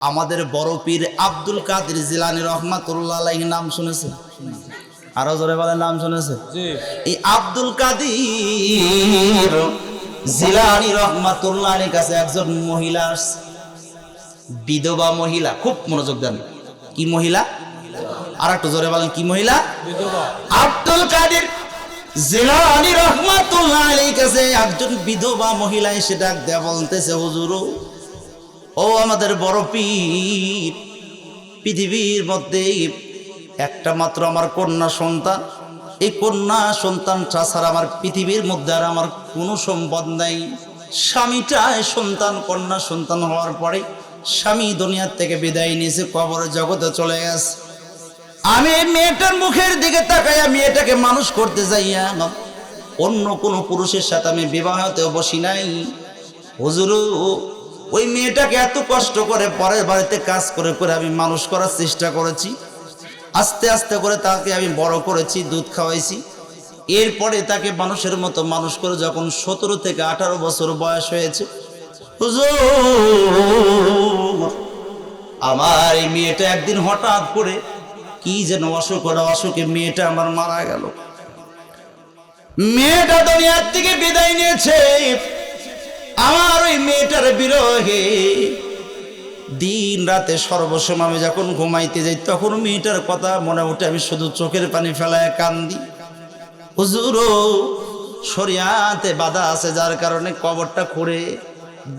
আমাদের বড় পীর আব্দুল কাদের জিলানি রহমাতুল্লাহ আলাইহি নাম শুনেছেন আরও জোরে বলে নাম শুনেছে? এই আব্দুল কাদির জিলানি রহমাতুল্লাহ আলীর কাছে একজন মহিলা বিধবা মহিলা খুব মনোযোগ দেন। কি মহিলা? আর একটু জোরে বলেন কি মহিলা? আব্দুল কাদের জিলানি রহমাতুল্লাহ আলীর কাছে একজন বিধবা মহিলা এসে ডাক দেয়া বলতেছে হুজুর ও আমাদের বড় পীর, পৃথিবীর মধ্যে একটা মাত্র আমার কন্যা সন্তান। এই কন্যা সন্তান ছাড়া আমার পৃথিবীর মধ্যে আর আমার কোনো সম্পদ নাই। স্বামীটায় সন্তান, কন্যা সন্তান হওয়ার পরে স্বামী দুনিয়ার থেকে বিদায় নিয়েছে কবরের জগতে চলে গেছে। আমি মেয়েটার মুখের দিকে তাকাইয়া মেয়েটাকে মানুষ করতে যাইয়া অন্য কোনো পুরুষের সাথে আমি বিবাহতেও বসি নাই। হুজুর ওই মেয়েটাকে এত কষ্ট করে পরের বাড়িতে কাজ করে করে আমি মানুষ করার চেষ্টা করেছি। আস্তে আস্তে করে তাকে আমি বড় করেছি, দুধ খাওয়াইছি। এরপরে তাকে মানুষের মতো মানুষ করে যখন সতেরো থেকে আঠারো বছর বয়স হয়েছে আমার এই মেয়েটা একদিন হঠাৎ করে কি যেন অসুখ ওরা অসুখে মেয়েটা আমার মারা গেল। মেয়েটা দুনিয়ার থেকে বিদায় নিয়েছে। আমার ওই মেয়েটার বিরহে দিন রাতে সর্বসময় আমি যখন ঘুমাইতে যাই, তখন মেয়েটার কথা মনে উঠে, আমি শুধু চোখের পানি ফেলায় কান্দি। হুজুর শরিয়াতে বাধা আছে, যার কারণে কবরটা খুঁড়ে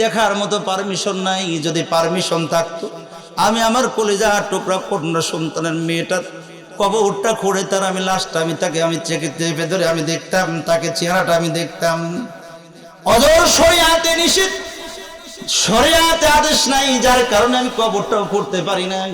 দেখার মতো পারমিশন নাই, যদি পারমিশন থাকতো। আমি আমার কলেজা টুকরা কন্যা সন্তানের মেয়েটার কবরটা খুঁড়ে, তার আমি লাস্টটা আমি তাকে, আমি চেকে চেপে ধরে আমি দেখতাম, তাকে চেহারাটা আমি দেখতাম। অজর শরিয়াতে নিষেধ। শরিয়াতে আদেশ নাই, যার কারণে আমি কবরটাও করতে পারি না।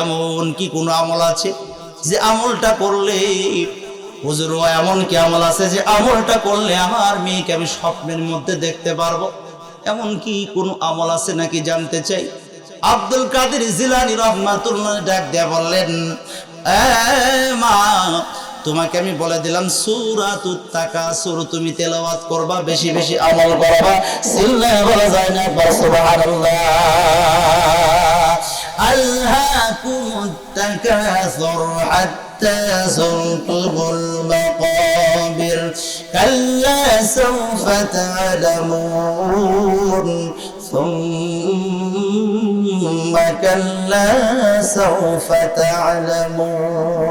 এমন কি কোনো আমল আছে যে আমলটা করলে, হুজুর এমন কি আমল আছে যে আমলটা করলে আমার মেয়েকে আমি স্বপ্নের মধ্যে দেখতে পারব? এমন কি কোনো আমল আছে নাকি জানতে চাই? আব্দুল কাদের জিলানি রহমাতুল্লাহ ডাক দেয়া বললেন, "এ মা তোমাকে আমি বলে দিলাম সুরাতুত তাকাসুর তুমি তেলাওয়াত করবা বেশি বেশি আমল করবা সিল্লা বলা যায় না একবার সুবহানাল্লাহ আলহাকুমুত তাকাসুর হাত্তা যুরতুমুল মাকাবির কাল্লা সাওফা তা'লামুন ثم كلا سوف تعلمون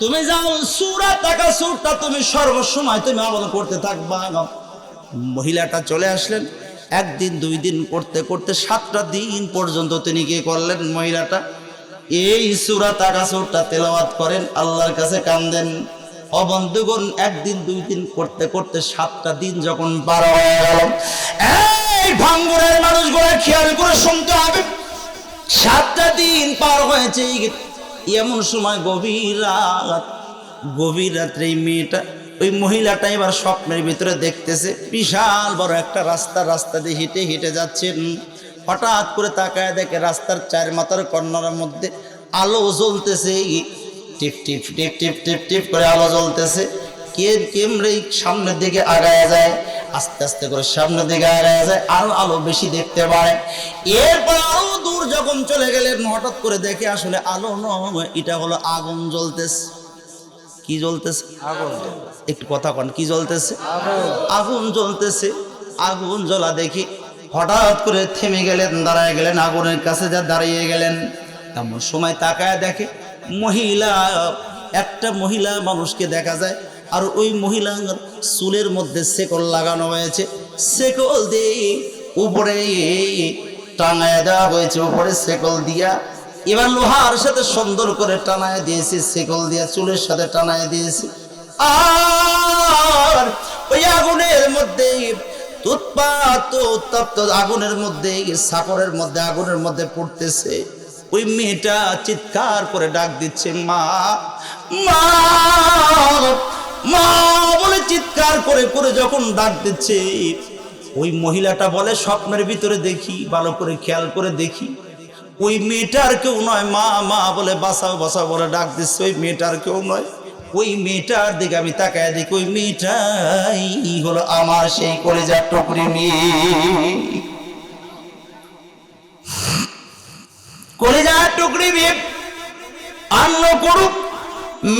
তুমি যাও সুরা টাকা, সুরটা তুমি সর্বসময় তুমি আমল করতে থাকবা মহিলাটা চলে আসলেন, একদিন, দুই দিন করতে করতে সাতটা দিন পর্যন্ত তিনি কি করলেন মহিলাটা? এই সুরা টাকা, সুরটা তেলাওয়াত করেন, আল্লাহর কাছে কান্দেন। অবন্ধুগণ একদিন, দুই দিন করতে করতে সাতটা দিন যখন পার হয়ে গেল, এই ভাঙ্গুরের মানুষগুলো খেয়াল করে শুনতে হবে। সাতটা দিন পার হয়েছে এমন সময় গভীর রাত, গভীর রাত্রে মেয়েটা, ওই মহিলাটা এবার স্বপ্নের ভিতরে দেখতেছে, বিশাল বড় একটা রাস্তা রাস্তা দিয়ে হেঁটে হেঁটে যাচ্ছেন। হঠাৎ করে তাকায় দেখে রাস্তার চার মাথার কর্নারের মধ্যে আলো জ্বলতেছে। টিপ টিপ টিপ টিপ টিপ টিপ করে আলো জ্বলতেছে। কে কেমরে সামনের দিকে আগায় যায়, আস্তে আস্তে করে সামনের দিকে আগায় যায় আরও আলো বেশি দেখতে পারে এরপর আরও যখন চলে গেলেন হঠাৎ করে দেখে আসলে আলো নয় এটা হলো আগুন জ্বলতেছে। কি জ্বলতেছে? আগুন। একটু কথা কন কি জ্বলতেছে? আগুন জ্বলতেছে। আগুন জ্বলা দেখি হঠাৎ করে থেমে গেলেন দাঁড়ায় গেলেন আগুনের কাছে যা দাঁড়িয়ে গেলেন। এমন সময় তাকায় দেখে মহিলা একটা মহিলা মানুষকে দেখা যায় আর ওই মহিলার চুলের মধ্যে সেকল লাগানো হয়েছে। সেকল দিয়ে উপরে টাঙায় দেওয়া হয়েছে উপরে সেকল দিয়া। এবার লোহার সাথে সুন্দর করে টানায় দিয়েছে সেকল দিয়া চুলের সাথে টানায় দিয়েছে। আর ওই আগুনের মধ্যে উৎপাত উত্তপ্ত আগুনের মধ্যে সাকরের মধ্যে, আগুনের মধ্যে পড়তেছে। ওই মেয়েটা চিৎকার করে ডাক দিচ্ছে, মা মা মা, বলে চিৎকার করে করে যখন ডাক দিচ্ছে ওই মহিলাটা বলে, স্বপ্নের ভিতরে দেখি, ভালো করে খেয়াল করে দেখি। ওই মেয়েটার কেউ নয়, মা মা বলে বাসাও বাসাও বলে ডাক দিচ্ছে, ওই মেয়েটার কেউ নয়। ওই মেয়েটার দিকে আমি তাকায় দেখি, ওই মেয়েটাই হলো আমার সেই কলেজার টুকরি মেয়ে। কলেজার টুকরি মেয়ে, অন্য করুক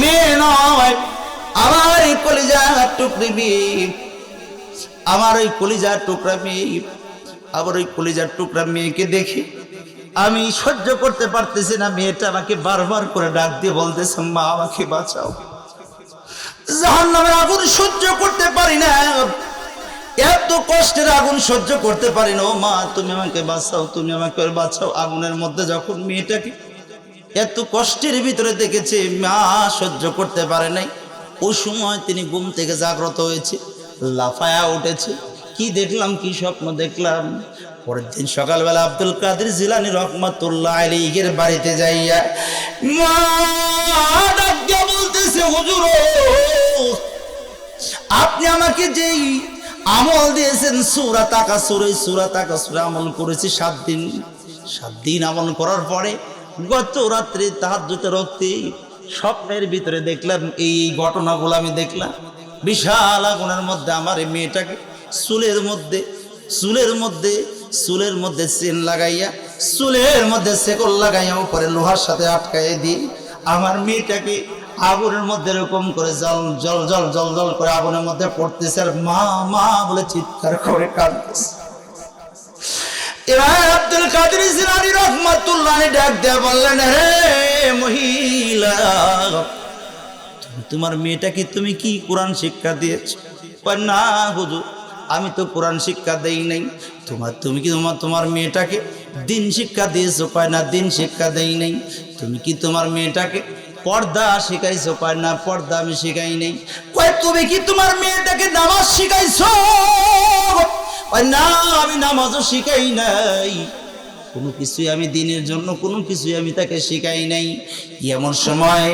মেয়ে নয়, আমার কলেজার টুকরি মেয়ে। আমার ওই কলিজার টুকরা মেয়ে আবার ওই কলিজার টুকরা মেয়েকে দেখে আমি সহ্য করতে পারতেছি না, মেয়েটা আমাকে বারবার করে ডাক দিয়ে বলতেছে, মা, আমাকে বাঁচাও। জাহান নামের আগুন সহ্য করতে পারি না। এত কষ্টের আগুন সহ্য করতে পারি না। ও মা, তুমি আমাকে বাঁচাও, তুমি আমাকে বাঁচাও। আগুনের মধ্যে যখন মেয়েটাকে এত কষ্টের ভিতরে দেখেছে, মা, সহ্য করতে পারে নাই। ওই সময় তিনি ঘুম থেকে জাগ্রত হয়েছে। লাফায়া উঠেছে। কি দেখলাম, কি স্বপ্ন দেখলাম। পরের দিন সকালবেলা আব্দুল কাদের জিলানি রহমাতুল্লাহ আলীগের বাড়িতে যাইয়া, মা বলতেছে, হুজুর আপনি আমাকে যেই আমল দিয়েছেন, সুরা তাকা সুরে সুরা তাকা সুরে আমল করেছি সাত দিন। সাত দিন আমল করার পরে গত রাত্রে তাহাজ্জুতে রক্তে স্বপ্নের ভিতরে দেখলাম, এই ঘটনাগুলো আমি দেখলাম। বিশাল আগুনের মধ্যে আমার এই মেয়েটাকে চুলের মধ্যে চুলের মধ্যে চুলের মধ্যে চেন লাগাইয়া, চুলের মধ্যে সেকল লাগাইয়া উপরে লোহার সাথে আটকাইয়ে দিয়ে আমার মেয়েটাকে আগুনের মধ্যে এরকম করে জল জল জল জল জল করে আগুনের মধ্যে পড়তেছে আর মা মা বলে চিৎকার করে কাঁদতেছে। আব্দুল ডাক দেয়া বললেন, হে মহিলা তোমার মেয়েটাকে তুমি কি কোরআন শিক্ষা দিয়েছ? না হুজুর, আমি তো কোরআন শিক্ষা দেই নাই। তোমার, তুমি কি তোমার তোমার মেয়েটাকে দিন শিক্ষা দিয়েছ? কয়, না, দিন শিক্ষা দেই নাই। তুমি কি তোমার মেয়েটাকে পর্দা শিখাইছো? কয়, না, পর্দা আমি শিখাই নাই। কয়, তুমি কি তোমার মেয়েটাকে নামাজ শিখাইছো? না, আমি নামাজও শিখাই নাই। কোনো কিছুই আমি দিনের জন্য কোনো কিছুই আমি তাকে শিখাই নাই। এমন সময়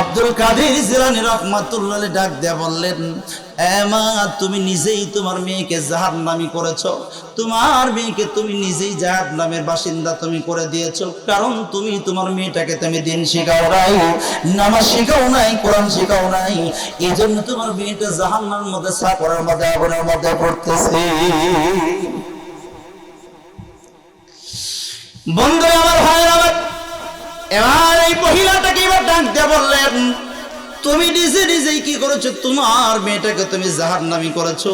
আব্দুল কাদের জিলানি রহমাতুল্লাহ ডাক দেয়া বললেন মা, তুমি নিজেই তোমার মেয়েকে জাহার নামি করেছ। তোমার মেয়েকে তুমি নিজেই জাহার নামের বাসিন্দা তুমি করে দিয়েছ। কারণ তুমি তোমার মেয়েটাকে তুমি দিন শেখাও নাই, নামাজ শেখাও নাই, কোরআন শেখাও নাই। এই জন্য তোমার মেয়েটা জাহান্নার মধ্যে সাকরের মধ্যে আগুনের মধ্যে পড়তেছে। বন্ধু আমার ভাই আমার, এবার এই মহিলাটাকে এবার ডাক দিয়ে বললেন, তুমি নিজে নিজেই কি করেছ? তোমার মেয়েটাকে তুমি জাহার নামি করেছ?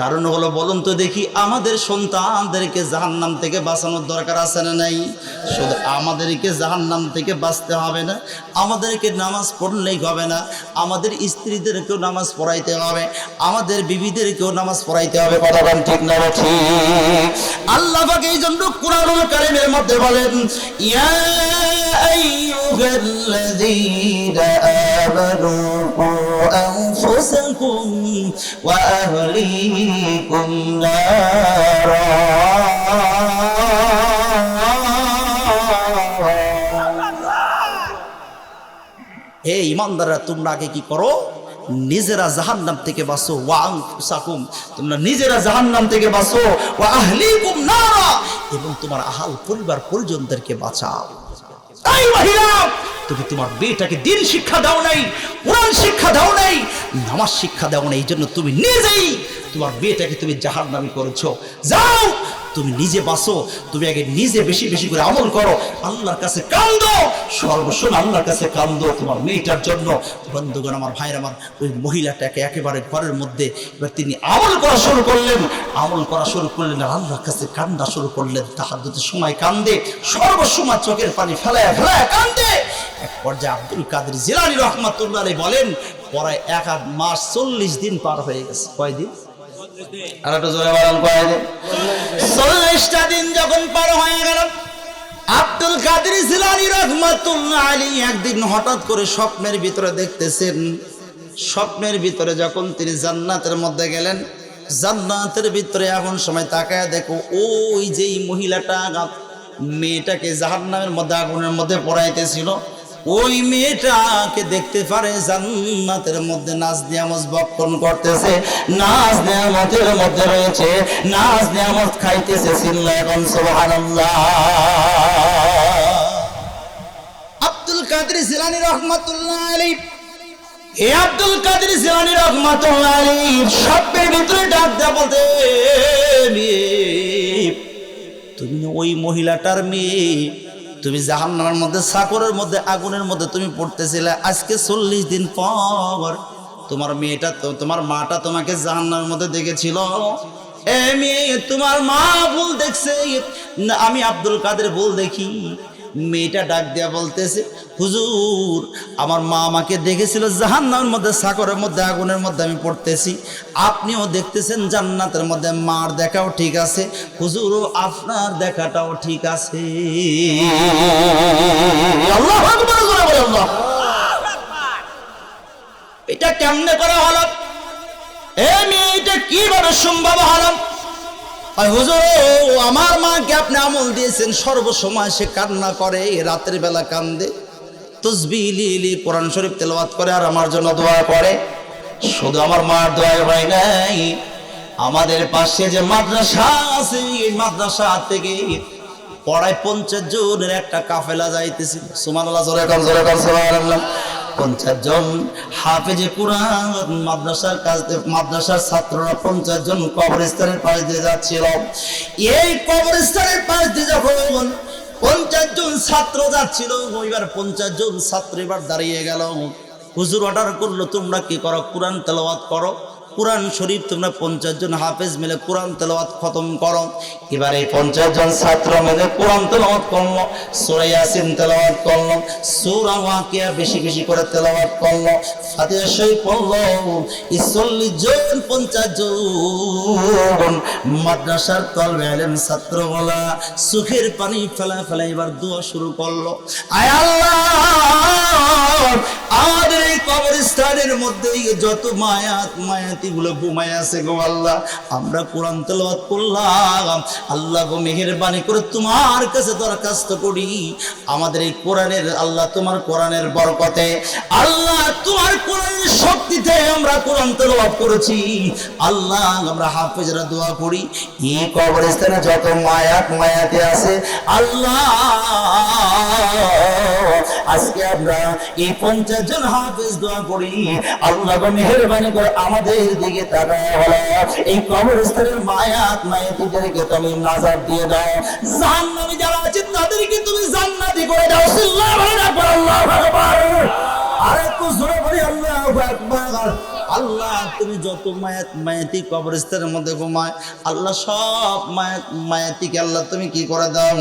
কারণ হলো বলুন তো দেখি, আমাদের সন্তানদেরকে জাহান্নাম থেকে বাঁচানোর দরকার আছে না নাই? শুধু আমাদেরকে জাহান্নাম থেকে বাঁচতে হবে না, আমাদেরকে নামাজ পড়লেই হবে না, আমাদের স্ত্রীদেরকেও নামাজ পড়াইতে হবে, আমাদের বিবিদেরকেও নামাজ পড়াইতে হবে, কথা ঠিক না ঠিক? আল্লাহ এই জন্য কোরআনুল কারিমের মধ্যে বলেন, ইয়া আমানু আনফুসাকুম ওয়া আহলিকুম হে ইমানদাররা, তোমরা আগে কি করো? নিজেরা জাহান্নাম থেকে বাঁচো। ওয়াং তোমরা নিজেরা জাহান্নাম থেকে বাঁচো। ওয়া আহলিকুম নারা, এবং তোমার আহাল পরিবার পরিজনদেরকে বাঁচাও। তাই মহিলা তুমি তোমার মেয়েটাকে দিন শিক্ষা দাও নাই, কোরআন শিক্ষা দাও নাই, নামাজ শিক্ষা দাও নাই, এই জন্য তুমি নিজেই তোমার মেয়েটাকে তুমি জাহান্নামি করেছ। যাও, তুমি নিজে বাসো তুমি আগে নিজে বেশি বেশি করে আমল করো, আল্লাহর কাছে কান্দো সর্বস্ব আল্লাহর কাছে কান্দো তোমার মেয়েটার জন্য। বন্ধুগণ, আমার ভাইয়ের, আমার ওই মহিলাটাকে একেবারে ঘরের মধ্যে এবার তিনি আমল করা শুরু করলেন, আমল করা শুরু করলেন, আল্লাহর কাছে কান্দা শুরু করলেন, তাহার সময় কান্দে, সর্বসময় চোখের পানি ফেলায় ফেলায় কান্দে এক পর্যায়ে আব্দুল কাদের জিলানি রহমাতুল্লাহ বলেন পরায় এক আধ মাস চল্লিশ দিন পার হয়ে গেছে। কয়দিন আর একটু জোরে বলেন কয়দিন চল্লিশটা দিন যখন পার হয়ে গেল আব্দুল কাদের জিলানি রহমাতুল্লাহ আলী একদিন হঠাৎ করে স্বপ্নের ভিতরে দেখতেছেন স্বপ্নের ভিতরে যখন তিনি জান্নাতের মধ্যে গেলেন জান্নাতের ভিতরে এখন সময় তাকায় দেখো ওই যেই মহিলাটা মেয়েটাকে জাহান্নামের মধ্যে আগুনের মধ্যে পড়াইতেছিল ওই মেয়েটাকে দেখতে পারে জান্নাতের মধ্যে নাচ নিয়ামত বক্ষণ করতেছে, নাচ নিয়ামতের মধ্যে রয়েছে, নাচ নিয়ামত খাইতেছে চিল্লা এখন আব্দুল কাদের জিলানী রহমাতুল্লাহ আলাইহি। এ আব্দুল কাদের জিলানী রহমাতুল্লাহ আলাইহি সবের ভিতরে ডাক দেয়া তুমি ওই মহিলাটার মেয়ে তুমি জাহান্নামের মধ্যে সাকরের মধ্যে, আগুনের মধ্যে তুমি পড়তেছিলে। আজকে চল্লিশ দিন পর তোমার মেয়েটা তো তোমার মাটা তোমাকে জাহান্নামের মধ্যে দেখেছিল। তোমার মা ভুল দেখছে। আমি আব্দুল কাদের ভুল দেখি। মেয়েটা ডাক দেয়া বলতেছে, হুজুর, আমার মা আমাকে দেখেছিল জাহান্নামের মধ্যে সাকরের মধ্যে, আগুনের মধ্যে আমি পড়তেছি। আপনিও দেখতেছেন জান্নাতের মধ্যে, মার দেখাও ঠিক আছে। হুজুর আপনার দেখাটাও ঠিক আছে। এটা কেমনে করা হলো? এ মেয়ে, এটা কীভাবে সম্ভব হলো? হুজুর আমার মাকে আপনি আমল দিয়েছেন, সর্বসময় সে কান্না করে, রাতের বেলা কান্দে। তসবি লিলি কোরআন শরীফ তেলাওয়াত করে আর আমার জন্য দোয়া করে। শুধু আমার মার দোয়া হয় নাই, আমাদের পাশে যে মাদ্রাসা আছে, এই মাদ্রাসা থেকে পড়ায় পঞ্চাশ জনের একটা কাফেলা যাইতেছিল সুমানুল্লাহ জোরে কর জোরে কর সুবহানাল্লাহ। পঞ্চাশ জন। হাফেজে কুরআন মাদ্রাসার কাজ মাদ্রাসার ছাত্ররা পঞ্চাশ জন কবরস্থানের পাশ দিয়ে যাচ্ছিল। এই কবরস্থানের পাশ দিয়ে যখন পঞ্চাশ জন ছাত্র যাচ্ছিল, এবার পঞ্চাশ জন ছাত্র এবার দাঁড়িয়ে গেল। হুজুর অর্ডার করল, তোমরা কি করো? কোরআন তেলাওয়াত করো? কোরআন শরীফ তোমরা পঞ্চাশ জন হাফেজ মিলে কোরআন তেলাওয়াত খতম করো। এবার এই পঞ্চাশ জন ছাত্র মিলে কোরআন তেলাওয়াত করল, সূরা ইয়াসিন তেলাওয়াত করল, সূরা ওয়াকিয়া বেশি বেশি করে তেলাওয়াত করল, ফাতিহা শরীফ পড়ল, এই চল্লিশ জন, পঞ্চাশ জন মাদ্রাসার তলবে আলেম ছাত্রগুলা সুখের পানি ফেলা ফেলা এবার দোয়া শুরু করল। আয় আল্লাহ, আমাদের এই কবরস্থানের মধ্যে যত মায়াত মায়াতি গুলো ঘুমায় আছে গো আল্লাহ। আমরা কোরআন তেলাওয়াত করলাম। আল্লাহ গো মেহেরবানি করে তোমার কাছে দরখাস্ত করি। আমাদের এই কোরআনের, আল্লাহ তোমার কোরআনের বরকতে, আল্লাহ তোমার কোরআনের শক্তিতে আমরা কোরআন তেলাওয়াত করেছি। আল্লাহ আমরা হাফেজরা দোয়া করি। এই কবরস্থানে যত মায়াত মায়াতে আছে, আল্লাহ আজকে আমরা এই পঞ্চাশ জন হাফেজ দোয়া করি। আল্লাহ মেহেরবানি করে আমাদের দিকে তাকায় হলো এই কবরস্থানের মায়াত মায়াতিদেরকে তুমি নাজার দিয়ে দাও। জাহান্নামে যারা আছে, তাদেরকে তুমি জান্নাতি করে দাও। আল্লাহু আকবার আল্লাহু আকবার। আরে তো জোরে বলি, আল্লাহু আকবার। আল্লাহ তুমি যত মায়াত মায়াতি কবরস্থানের মধ্যে ঘুমায়, আল্লাহ সব মায়াত মায়াতিকে আল্লাহ তুমি কি করে দাও?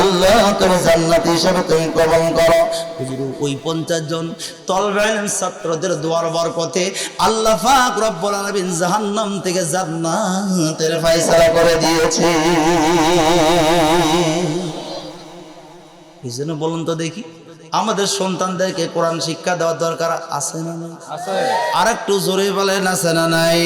আল্লাহ তুমি জান্নাতি হিসেবে তুমি কবল করো। ওই পঞ্চাশ জন তলবেন ছাত্রদের দোয়ার বরকতে আল্লাহ পাক রব্বুল আলামিন জাহান্নাম থেকে জান্নাতের ফয়সালা করে দিয়েছে। এই জন্য বলুন তো দেখি। আমাদের সন্তানদেরকে কোরআন শিক্ষা দেওয়ার দরকার আছে না নাই? আর একটু জোরে বলেন আছে না নাই?